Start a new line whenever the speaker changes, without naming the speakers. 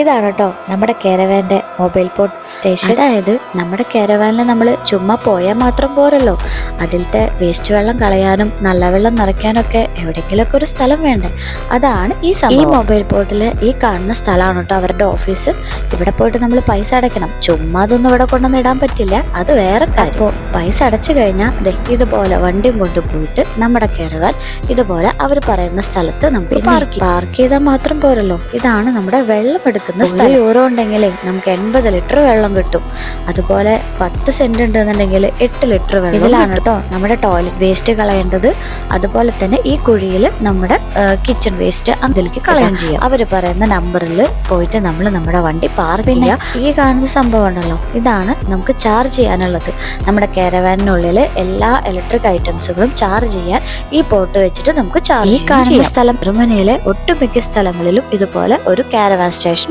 ഇതാണ് കേട്ടോ നമ്മുടെ കാരവാന്റെ മൊബൈൽ പോർട്ട് സ്റ്റേഷൻ അതായത് നമ്മുടെ കാരവാനിൽ നമ്മൾ ചുമ്മാ പോയാൽ മാത്രം പോരല്ലോ. അതിലത്തെ വേസ്റ്റ് വെള്ളം കളയാനും നല്ല വെള്ളം നിറയ്ക്കാനൊക്കെ എവിടെയെങ്കിലുമൊക്കെ ഒരു സ്ഥലം വേണ്ടേ. അതാണ് ഈ ഈ മൊബൈൽ പോർട്ടിൽ ഈ കാണുന്ന സ്ഥലമാണ് കേട്ടോ അവരുടെ ഓഫീസ് ഇവിടെ പോയിട്ട് നമ്മൾ പൈസ അടയ്ക്കണം. ചുമ്മാ അതൊന്നും ഇവിടെ കൊണ്ടുവന്ന് ഇടാൻ പറ്റില്ല. അത് വേറെ കാര്യം. അപ്പോൾ പൈസ അടച്ചു കഴിഞ്ഞാൽ ഇതുപോലെ വണ്ടിയും കൊണ്ട് പോയിട്ട് നമ്മുടെ കാരവാൻ ഇതുപോലെ അവർ പറയുന്ന സ്ഥലത്ത് നമുക്ക് പാർക്ക് പാർക്ക് ചെയ്താൽ മാത്രം പോരല്ലോ. ഇതാണ് നമ്മുടെ വെള്ളം എടുക്കുന്ന സ്ഥലം. യൂറോ ഉണ്ടെങ്കിലേ നമുക്ക് എൺപത് ലിറ്റർ വെള്ളം കിട്ടും. അതുപോലെ പത്ത് സെന്റ് ഉണ്ടെന്നുണ്ടെങ്കിൽ എട്ട് ലിറ്റർ വെള്ളം ഇതിലാണ് കേട്ടോ. നമ്മുടെ ടോയ്ലറ്റ് വേസ്റ്റ് കളയേണ്ടത്. അതുപോലെ തന്നെ ഈ കുഴിയിൽ നമ്മുടെ കിച്ചൺ വേസ്റ്റ് അതിലേക്ക് കളയാൻ ചെയ്യാം. അവർ പറയുന്ന നമ്പറിൽ പോയിട്ട് നമ്മൾ നമ്മുടെ വണ്ടി പാർക്ക് ചെയ്യുക. ഈ കാണുന്ന സംഭവം ഉണ്ടല്ലോ. ഇതാണ് നമുക്ക് ചാർജ് ചെയ്യാനുള്ളത്. നമ്മുടെ കാരവാനിനുള്ളിൽ എല്ലാ ഇലക്ട്രിക് ഐറ്റംസുകളും ചാർജ് ചെയ്യാൻ ഈ പോട്ട് വെച്ചിട്ട് നമുക്ക് ചാർജ് ഈ കാണുന്ന സ്ഥലം ജർമ്മനിയിലെ ഒട്ടുമിക്ക സ്ഥലങ്ങളിലും ഇതുപോലെ ഒരു കാരവാൻ സ്റ്റേഷൻ